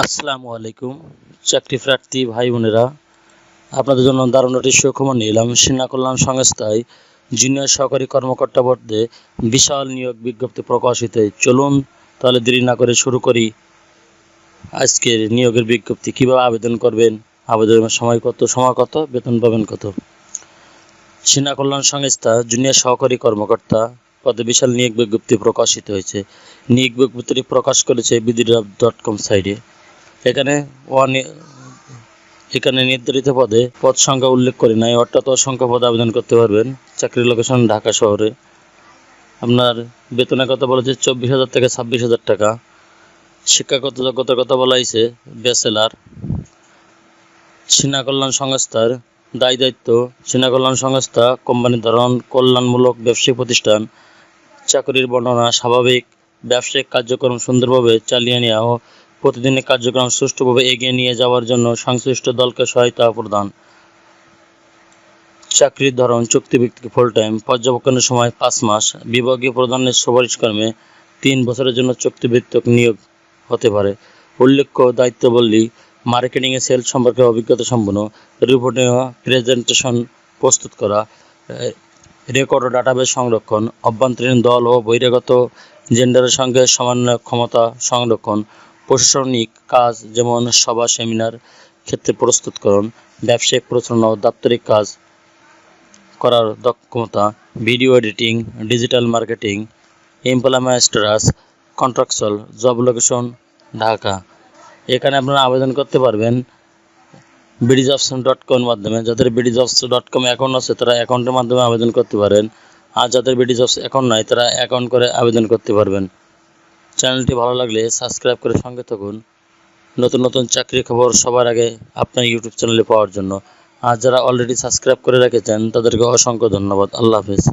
আসসালামু আলাইকুম, চাকরি প্রার্থী ভাই বোনেরা। আপনাদের জন্য দারুণ একটি সুখবর নিয়ে এলাম সেনা কল্যাণ সংস্থায় জুনিয়র সহকারী কর্মকর্তা পদে বিশাল নিয়োগ বিজ্ঞপ্তি প্রকাশিত। চলুন তাহলে দেরি না করে শুরু করি। আজকের নিয়োগের বিজ্ঞপ্তি, কীভাবে আবেদন করবেন, আবেদনের সময় কত সময় কত, বেতন পাবেন কত? সেনা কল্যাণ সংস্থা জুনিয়র সহকারী কর্মকর্তা পদে বিশাল নিয়োগ বিজ্ঞপ্তি প্রকাশিত হয়েছে। নিয়োগ বিজ্ঞপ্তিটি প্রকাশ করেছে বিদিরাব ডট কম সাইটে এখানে এখানে নির্ধারিত পদে পদ সংখ্যা উল্লেখ করে নাই, অর্থাৎ অসংখ্য পদে আবেদন করতে পারবেন চাকরির লোকেশন ঢাকা শহরে। আপনার বেতনের কথা বলেছে চব্বিশ হাজার থেকে ছাব্বিশ হাজার টাকা। শিক্ষাগত যোগ্যতার কথা বলা হয়েছে, ব্যাচেলার সেনা কল্যাণ সংস্থার দায় দায়িত্ব সেনা কল্যাণ সংস্থা কোম্পানির ধরন, কল্যাণমূলক ব্যবসায়িক প্রতিষ্ঠান, চাকরির বর্ণনা স্বাভাবিক, ব্যবসায়িক কার্যক্রম সুন্দরভাবে চালিয়ে নেওয়া প্রতিদিনের কার্যক্রম সুষ্ঠুভাবে এগিয়ে নিয়ে যাওয়ার জন্য সংশ্লিষ্ট দলকে সহায়তা প্রদান। চাকরির ধরন চুক্তিভিত্তিক ফুল টাইম পর্যবেক্ষণের সময় পাঁচ মাস, বিভাগীয় প্রধানের সুপারিশক্রমে তিন বছরের জন্য চুক্তিভিত্তিক নিয়োগ হতে পারে। উল্লেখ্য দায়িত্ববলী মার্কেটিংয়ে সেল সম্পর্কে অভিজ্ঞতা সম্পন্ন রিপোর্টিং প্রেজেন্টেশন প্রস্তুত করা রেকর্ড ও ডাটাবেস সংরক্ষণ, অভ্যন্তরীণ দল ও বহিরাগত জেন্ডারের সঙ্গে সমন্বয়, ক্ষমতা সংরক্ষণ প্রশাসনিক কাজ, যেমন সভা, সেমিনার ক্ষেত্রে প্রস্তুতকরণ, ব্যবসায়িক প্রচারণা ও দাপ্তরিক কাজ করার দক্ষতা, video editing, digital marketing employment status contractual, job location, Dhaka. এখানে আপনারা আবেদন করতে পারবেন বিডি জবস ডট কমের মাধ্যমে। যাদের BD jobs dot com account আছে, তারা অ্যাকাউন্টের মাধ্যমে আবেদন করতে পারেন। আর যাদের বিডি জবস অ্যাকাউন্ট নাই, তারা অ্যাকাউন্ট করে আবেদন করতে পারবেন। চ্যানেলটি ভালো লাগলে সাবস্ক্রাইব করে সঙ্গে থাকুন। নতুন নতুন চাকরি খবর সবার আগে আপনার ইউটিউব চ্যানেলে পাওয়ার জন্য। আর যারা অলরেডি সাবস্ক্রাইব করে রেখেছেন, তাদেরকে অসংখ্য ধন্যবাদ। আল্লাহ হাফেজ।